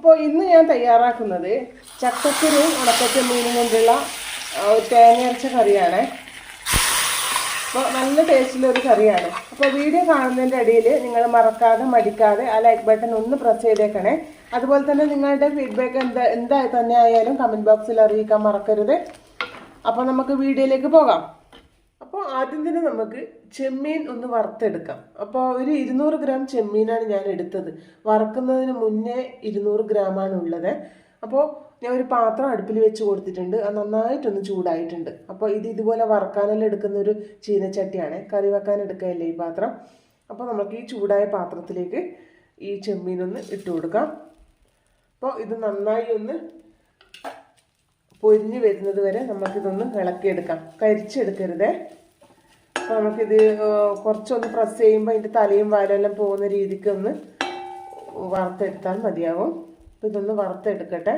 അപ്പോൾ ഇന്ന് ഞാൻ തയ്യാറാക്കുന്നത് ചക്കക്കുരുവും മീനും കൊണ്ടുള്ള ഒരു തേങ്ങയരച്ച കറിയാണ്. അപ്പോൾ നല്ല ടേസ്റ്റിലൊരു കറിയാണ്. അപ്പോൾ വീഡിയോ കാണുന്നതിന്റെ ഇടയിൽ നിങ്ങൾ മറക്കാതെ മടിക്കാതെ ആ ലൈക്ക് ബട്ടൺ ഒന്ന് പ്രസ് ചെയ്തേക്കണേ. അതുപോലെ തന്നെ നിങ്ങളുടെ ഫീഡ്ബാക്ക് എന്താ എന്താ തന്നെ ആയാലും കമന്റ് ബോക്സിൽ അറിയിക്കാൻ മറക്കരുത്. അപ്പോൾ നമുക്ക് വീഡിയോയിലേക്ക് പോകാം. അപ്പോൾ ആദ്യം തന്നെ നമുക്ക് ചെമ്മീൻ ഒന്ന് വറുത്തെടുക്കാം. അപ്പോൾ ഒരു ഇരുന്നൂറ് ഗ്രാം ചെമ്മീനാണ് ഞാൻ എടുത്തത്. വറക്കുന്നതിന് മുന്നേ ഇരുന്നൂറ് ഗ്രാമാണ് ഉള്ളത്. അപ്പോൾ ഞാൻ ഒരു പാത്രം അടുപ്പിൽ വെച്ച് കൊടുത്തിട്ടുണ്ട്. അത് നന്നായിട്ടൊന്ന് ചൂടായിട്ടുണ്ട്. അപ്പോൾ ഇത് ഇതുപോലെ വറക്കാനെല്ലാം എടുക്കുന്ന ഒരു ചീനച്ചട്ടിയാണ്. കറി വെക്കാൻ എടുക്കുകയല്ലേ ഈ പാത്രം? അപ്പോൾ നമുക്ക് ഈ ചൂടായ പാത്രത്തിലേക്ക് ഈ ചെമ്മീനൊന്ന് ഇട്ട് കൊടുക്കാം. അപ്പോൾ ഇത് നന്നായി ഒന്ന് പൊരിഞ്ഞ് വരുന്നത് വരെ നമുക്കിതൊന്ന് ഇളക്കിയെടുക്കാം. കരിച്ചെടുക്കരുതേ. അപ്പോൾ നമുക്കിത് കുറച്ചൊന്ന് പ്രസ് ചെയ്യുമ്പോൾ അതിന്റെ തലയും വാലെല്ലാം പോകുന്ന രീതിക്ക് ഒന്ന് വറുത്തെടുത്താൽ മതിയാവും. അപ്പോൾ ഇതൊന്ന് വറുത്തെടുക്കട്ടെ.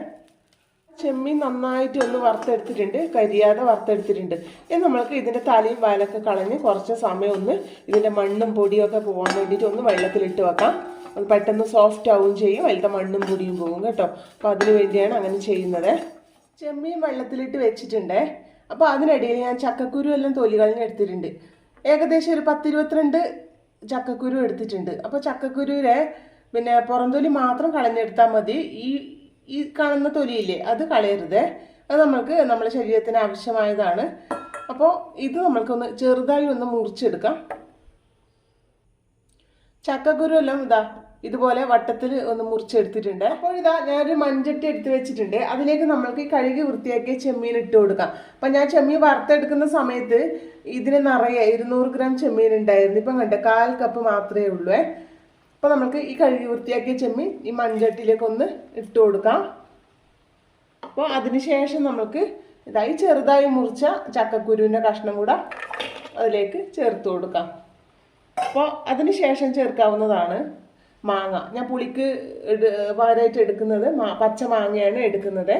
ചെമ്മീൻ നന്നായിട്ട് ഒന്ന് വറുത്തെടുത്തിട്ടുണ്ട്. കരിയാതെ വറുത്തെടുത്തിട്ടുണ്ട്. ഇനി നമ്മൾക്ക് ഇതിന്റെ തലയും വാലൊക്കെ കളഞ്ഞ് കുറച്ച് സമയം ഒന്ന് ഇതിന്റെ മണ്ണും പൊടിയും ഒക്കെ പോകാൻ വേണ്ടിയിട്ട് ഒന്ന് വെള്ളത്തിലിട്ട് വെക്കാം. പെട്ടെന്ന് സോഫ്റ്റ് ആവുകയും ചെയ്യും. അതിലത്തെ മണ്ണും പൊടിയും പോകും കേട്ടോ. അപ്പോൾ അതിന് വേണ്ടിയാണ് അങ്ങനെ ചെയ്യുന്നത്. ചെമ്മീൻ വെള്ളത്തിലിട്ട് വെച്ചിട്ടുണ്ട്. അപ്പോൾ അതിനിടയിൽ ഞാൻ ചക്കക്കുരു എല്ലാം തൊലി കളഞ്ഞ് എടുത്തിട്ടുണ്ട്. ഏകദേശം ഒരു പത്തിരുപത്തിരണ്ട് ചക്കക്കുരു എടുത്തിട്ടുണ്ട്. അപ്പോൾ ചക്കക്കുരുവിനെ പിന്നെ പുറംതൊലി മാത്രം കളഞ്ഞെടുത്താൽ മതി. ഈ ഈ കാണുന്ന തൊലിയില്ലേ അത് കളയരുത്. അത് നമ്മൾക്ക് നമ്മുടെ ശരീരത്തിന് ആവശ്യമായതാണ്. അപ്പോൾ ഇത് നമ്മൾക്കൊന്ന് ചെറുതായി ഒന്ന് മുറിച്ചെടുക്കാം. ചക്കക്കുരു എല്ലാം ഇതാ ഇതുപോലെ വട്ടത്തിൽ ഒന്ന് മുറിച്ചെടുത്തിട്ടുണ്ട്. അപ്പോൾ ഇതാ ഞാനൊരു മൺചട്ടി എടുത്ത് വെച്ചിട്ടുണ്ട്. അതിലേക്ക് നമ്മൾക്ക് കഴുകി വൃത്തിയാക്കിയ ചെമ്മീൻ ഇട്ട് കൊടുക്കാം. അപ്പം ഞാൻ ചെമ്മീൻ വറുത്തെടുക്കുന്ന സമയത്ത് ഇതിന് നിറയെ ഇരുന്നൂറ് ഗ്രാം ചെമ്മീൻ ഉണ്ടായിരുന്നു. ഇപ്പം കണ്ട കാൽ കപ്പ് മാത്രമേ ഉള്ളൂ അപ്പോൾ നമുക്ക് ഈ കഴുകി വൃത്തിയാക്കിയ ചെമ്മീൻ ഈ മൺചട്ടിയിലേക്ക് ഒന്ന് ഇട്ട് കൊടുക്കാം. അപ്പോൾ അതിനുശേഷം നമുക്ക് ഇതായി ചെറുതായി മുറിച്ച ചക്കക്കുരുവിന്റെ കഷ്ണം കൂടെ അതിലേക്ക് ചേർത്ത് കൊടുക്കാം. അപ്പോൾ അതിന് ശേഷം ചേർക്കാവുന്നതാണ് മാങ്ങ. ഞാൻ പുളിക്ക് പകരമായിട്ട് എടുക്കുന്നത് പച്ച മാങ്ങയാണ് എടുക്കുന്നത്.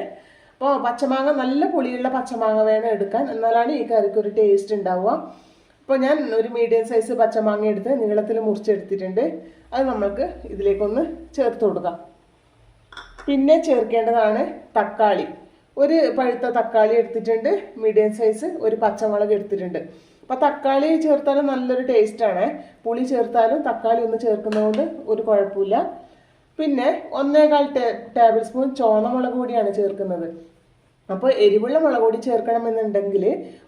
അപ്പോൾ പച്ചമാങ്ങ നല്ല പുളിയുള്ള പച്ചമാങ്ങ വേണം എടുക്കാൻ. എന്നാലാണ് ഈ കറിക്ക് ഒരു ടേസ്റ്റ് ഉണ്ടാവുക. അപ്പോൾ ഞാൻ ഒരു മീഡിയം സൈസ് പച്ചമാങ്ങ എടുത്ത് നീളത്തിൽ മുറിച്ചെടുത്തിട്ടുണ്ട്. അത് നമ്മൾക്ക് ഇതിലേക്കൊന്ന് ചേർത്ത് കൊടുക്കാം. പിന്നെ ചേർക്കേണ്ടതാണ് തക്കാളി. ഒരു പഴുത്ത തക്കാളി എടുത്തിട്ടുണ്ട്. മീഡിയം സൈസ് ഒരു പച്ചമുളക് എടുത്തിട്ടുണ്ട്. അപ്പോൾ തക്കാളി ചേർത്താലും നല്ലൊരു ടേസ്റ്റാണ് പുളി ചേർത്താലും തക്കാളി ഒന്ന് ചേർക്കുന്നതുകൊണ്ട് ഒരു കുഴപ്പമില്ല. പിന്നെ ഒന്നേകാൽ ടേബിൾ സ്പൂൺ ചോണമുളക് പൊടിയാണ് ചേർക്കുന്നത്. അപ്പോൾ എരിവുള്ള മുളക് പൊടി ചേർക്കണമെന്നുണ്ടെങ്കിൽ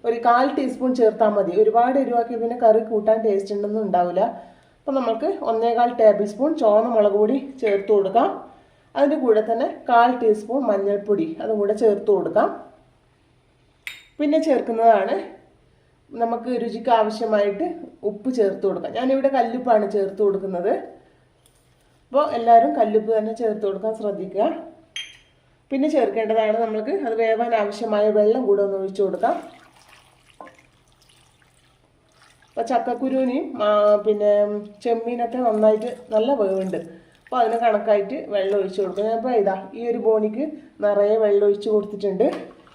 ഒരു കാൽ ടീസ്പൂൺ ചേർത്താൽ മതി. ഒരുപാട് എരിവാക്കി പിന്നെ കറി കൂട്ടാൻ ടേസ്റ്റ് ഉണ്ടെന്നും ഉണ്ടാവില്ല അപ്പോൾ നമുക്ക് ഒന്നേകാൽ ടേബിൾ സ്പൂൺ ചോണ മുളക് പൊടി ചേർത്ത് കൊടുക്കാം. അതിന്റെ കൂടെ തന്നെ കാൽ ടീസ്പൂൺ മഞ്ഞൾപ്പൊടി അതും കൂടെ ചേർത്ത് കൊടുക്കാം. പിന്നെ ചേർക്കുന്നതാണ് നമുക്ക് രുചിക്ക് ആവശ്യമായിട്ട് ഉപ്പ് ചേർത്ത് കൊടുക്കാം. ഞാനിവിടെ കല്ലുപ്പാണ് ചേർത്ത് കൊടുക്കുന്നത്. അപ്പോൾ എല്ലാവരും കല്ലുപ്പ് തന്നെ ചേർത്ത് കൊടുക്കാൻ ശ്രദ്ധിക്കുക. പിന്നെ ചേർക്കേണ്ടതാണ് നമ്മൾക്ക് അത് വേവാൻ ആവശ്യമായ വെള്ളം കൂടെ ഒന്ന് ഒഴിച്ചു കൊടുക്കാം. അപ്പോൾ ചക്കക്കുരുവിനെയും പിന്നെ ചെമ്മീനൊക്കെ നന്നായിട്ട് നല്ല വേവുണ്ട്. അപ്പോൾ അതിന് കണക്കായിട്ട് വെള്ളം ഒഴിച്ചു കൊടുക്കും. ഞാൻ ഇപ്പോൾ ഇതാ ഈ ഒരു ബോണിക്ക് നിറയെ വെള്ളം ഒഴിച്ചു കൊടുത്തിട്ടുണ്ട്.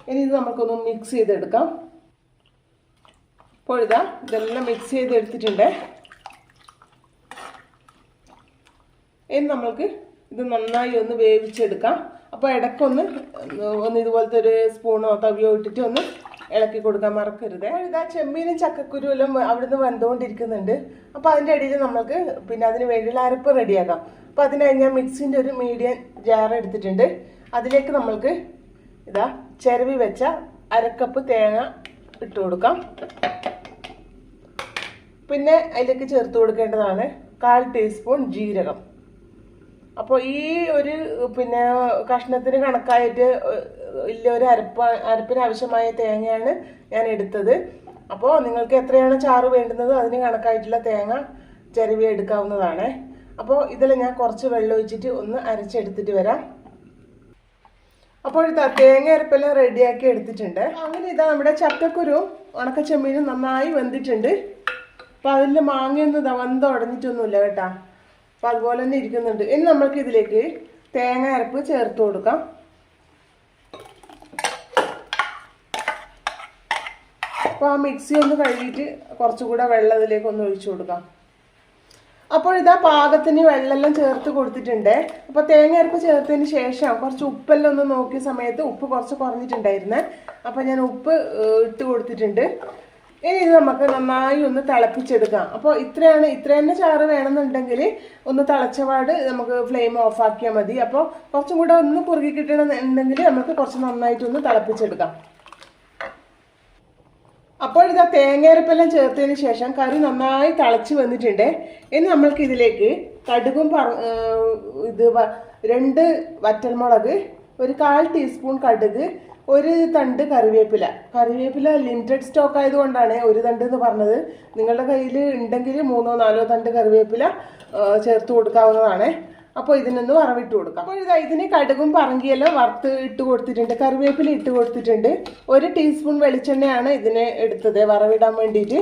ഇനി ഇത് നമുക്കൊന്ന് മിക്സ് ചെയ്തെടുക്കാം. അപ്പോൾ ഇതാ ഇതെല്ലാം മിക്സ് ചെയ്ത് എടുത്തിട്ടുണ്ട് ഇനി നമ്മൾക്ക് ഇത് നന്നായി ഒന്ന് വേവിച്ചെടുക്കാം. അപ്പോൾ ഇടയ്ക്കൊന്ന് ഒന്ന് ഇതുപോലത്തെ ഒരു സ്പൂണോ തവിയോ ഇട്ടിട്ട് ഒന്ന് ഇളക്കി കൊടുക്കാൻ മറക്കരുത്. ഇതാ ചെമ്മീനും ചക്കക്കുരുവെല്ലാം അവിടുന്ന് വന്നുകൊണ്ടിരിക്കുന്നുണ്ട്. അപ്പോൾ അതിന്റെ ഇടയിൽ നമ്മൾക്ക് പിന്നെ അതിന് വേണ്ടിയുള്ള അരപ്പ് റെഡിയാക്കാം. അപ്പോൾ അതിനായി ഞാൻ മിക്സിന്റെ ഒരു മീഡിയം ജാർ എടുത്തിട്ടുണ്ട്. അതിലേക്ക് നമ്മൾക്ക് ഇതാ ചിരവി വെച്ച അരക്കപ്പ് തേങ്ങ ഇട്ട് കൊടുക്കാം. പിന്നെ അതിലേക്ക് ചേർത്ത് കൊടുക്കേണ്ടതാണ് കാൽ ടീസ്പൂൺ ജീരകം. അപ്പോൾ ഈ ഒരു പിന്നെ കഷ്ണത്തിന് കണക്കായിട്ട് ഇല്ല ഒരു അരപ്പ അരപ്പിന് ആവശ്യമായ തേങ്ങയാണ് ഞാൻ എടുത്തത്. അപ്പോൾ നിങ്ങൾക്ക് എത്രയാണ് ചാറ് വേണ്ടുന്നത് അതിന് കണക്കായിട്ടുള്ള തേങ്ങ ചെരുവി എടുക്കാവുന്നതാണ്. അപ്പോൾ ഇതിൽ ഞാൻ കുറച്ച് വെള്ളം ഒഴിച്ചിട്ട് ഒന്ന് അരച്ചെടുത്തിട്ട് വരാം. അപ്പോൾ ഇതാ തേങ്ങ അരപ്പെല്ലാം റെഡിയാക്കി എടുത്തിട്ടുണ്ട്. അങ്ങനെ ഇതാ നമ്മുടെ ചക്കക്കുരു ഉണക്കച്ചെമ്മീനും നന്നായി വെന്തിട്ടുണ്ട്. അപ്പോൾ അതിൽ മാങ്ങയൊന്നും വെന്ത് ഉടഞ്ഞിട്ടൊന്നുമില്ല കേട്ടാ. അപ്പോൾ അതുപോലെ തന്നെ ഇരിക്കുന്നുണ്ട്. ഇനി നമ്മൾക്ക് ഇതിലേക്ക് തേങ്ങ അരപ്പ് ചേർത്ത് കൊടുക്കാം. അപ്പോൾ ആ മിക്സി ഒന്ന് കഴുകിയിട്ട് കുറച്ചുകൂടെ വെള്ളം ഇതിലേക്ക് ഒന്ന് ഒഴിച്ചു കൊടുക്കാം. അപ്പോൾ ഇതാ പാകത്തിന് വെള്ളമെല്ലാം ചേർത്ത് കൊടുത്തിട്ടുണ്ട്. അപ്പോൾ തേങ്ങ അരപ്പ് ചേർത്തതിന് ശേഷം കുറച്ച് ഉപ്പെല്ലാം ഒന്ന് നോക്കിയ സമയത്ത് ഉപ്പ് കുറച്ച് കുറഞ്ഞിട്ടുണ്ടായിരുന്നേ. അപ്പോൾ ഞാൻ ഉപ്പ് ഇട്ട് കൊടുത്തിട്ടുണ്ട്. ഇനി ഇത് നമുക്ക് നന്നായി ഒന്ന് തിളപ്പിച്ചെടുക്കാം. അപ്പോൾ ഇത്രയാണ് ഇത്ര തന്നെ ചാറ് വേണമെന്നുണ്ടെങ്കിൽ ഒന്ന് തിളച്ചപാട് നമുക്ക് ഫ്ലെയിം ഓഫാക്കിയാൽ മതി. അപ്പോൾ കുറച്ചും കൂടെ ഒന്ന് കുറുകി കിട്ടണമെന്നുണ്ടെങ്കിൽ നമുക്ക് കുറച്ച് നന്നായിട്ടൊന്ന് തിളപ്പിച്ചെടുക്കാം. അപ്പോൾ ഇതാ തേങ്ങയരപ്പെല്ലാം ചേർത്തതിന് ശേഷം കറി നന്നായി തിളച്ച് വന്നിട്ടുണ്ട്. ഇനി നമ്മൾക്ക് ഇതിലേക്ക് കടുകും പറ ഇത് രണ്ട് വറ്റൽമുളക് ഒരു കാൽ ടീസ്പൂൺ കടുക് ഒരു തണ്ട് കറിവേപ്പില. കറിവേപ്പില ലിമിറ്റഡ് സ്റ്റോക്ക് ആയതുകൊണ്ടാണ് ഒരു തണ്ട് എന്ന് പറഞ്ഞത്. നിങ്ങളുടെ കയ്യിൽ ഉണ്ടെങ്കിൽ മൂന്നോ നാലോ തണ്ട് കറിവേപ്പില ചേർത്ത് കൊടുക്കാവുന്നതാണ്. അപ്പോൾ ഇതിനൊന്ന് വറവിട്ട് കൊടുക്കാം. അപ്പോൾ ഇതാ ഇതിന് കടുകും പറങ്കിയെല്ലാം വറുത്ത് ഇട്ട് കൊടുത്തിട്ടുണ്ട്. കറിവേപ്പില ഇട്ട് കൊടുത്തിട്ടുണ്ട്. ഒരു ടീസ്പൂൺ വെളിച്ചെണ്ണയാണ് ഇതിന് എടുത്തത് വറവിടാൻ വേണ്ടിയിട്ട്.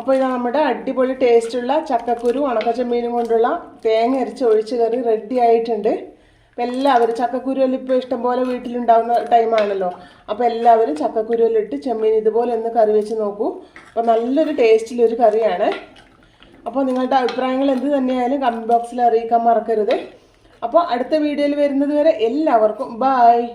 അപ്പോൾ ഇത് നമ്മുടെ അടിപൊളി ടേസ്റ്റുള്ള ചക്കക്കുരു ഉണക്കച്ചമ്മീനും കൊണ്ടുള്ള തേങ്ങ അരിച്ച് ഒഴിച്ച് കറി റെഡി ആയിട്ടുണ്ട്. അപ്പം എല്ലാവരും ചക്കക്കുരുവെല്ലാം ഇപ്പോൾ ഇഷ്ടംപോലെ വീട്ടിലുണ്ടാകുന്ന ടൈമാണല്ലോ അപ്പോൾ എല്ലാവരും ചക്കക്കുരുവെല്ലാം ഇട്ട് ചെമ്മീൻ ഇതുപോലെ ഒന്ന് കറി വെച്ച് നോക്കൂ. അപ്പോൾ നല്ലൊരു ടേസ്റ്റിലൊരു കറിയാണ്. അപ്പോൾ നിങ്ങളുടെ അഭിപ്രായങ്ങൾ എന്ത് തന്നെയായാലും കമന്റ് ബോക്സിൽ അറിയിക്കാൻ മറക്കരുത്. അപ്പോൾ അടുത്ത വീഡിയോയിൽ വരുന്നത് വരെ എല്ലാവർക്കും ബായ്